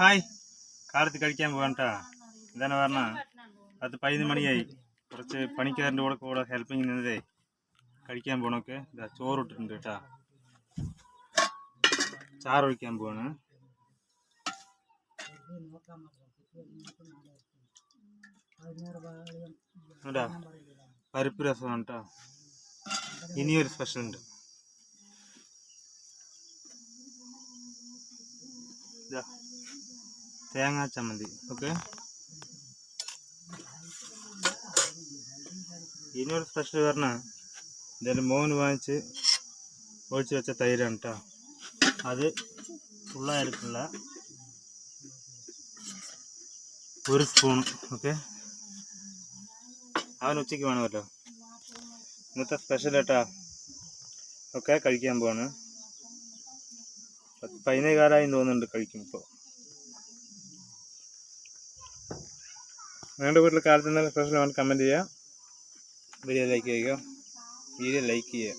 Hi കാലത്ത് കഴിക്കാൻ പോകണ്ട എന്താണ് പറഞ്ഞ പത്ത് പതിനൊന്ന് മണിയായി കുറച്ച് പണിക്കാരൻ്റെ കൂടെ കൂടെ ഹെൽപ്പിങ് നിന്നതേ കഴിക്കാൻ പോണൊക്കെ ഇതാ ചോറ് ഇട്ടിട്ടുണ്ട് കേട്ടാ ചാറ് ഒഴിക്കാൻ പോവാണ് കേട്ടാ പരിപ്പ് രസമാണ് കേട്ടോ ഇനിയൊരു സ്പെഷ്യൽ ഉണ്ട് ഇതാ തേങ്ങാ ചമ്മന്തി. ഓക്കെ? ഇനിയൊരു സ്പെഷ്യൽ പറഞ്ഞ ഇതിന്റെ മോന് വാങ്ങിച്ച് ഒഴിച്ച് വെച്ച തൈരാണ് കേട്ടോ അത് ഫുള്ളായിരിക്കില്ല ഒരു സ്പൂൺ ഓക്കെ? അവൻ ഉച്ചയ്ക്ക് വേണമല്ലോ. ഇന്നത്തെ സ്പെഷ്യൽ കേട്ടാ ഒക്കെ കഴിക്കാൻ പോവാണ്. പതിനേഴ് കാലമായി തോന്നുന്നുണ്ട് കഴിക്കും ഇപ്പോൾ നിങ്ങളുടെ വീട്ടിൽ കാലത്ത് എന്തെങ്കിലും സ്പെഷ്യൽ കമന്റ് ചെയ്യുക. വീഡിയോ ലൈക്ക് ചെയ്യുക. വീഡിയോ ലൈക്ക് ചെയ്യുക.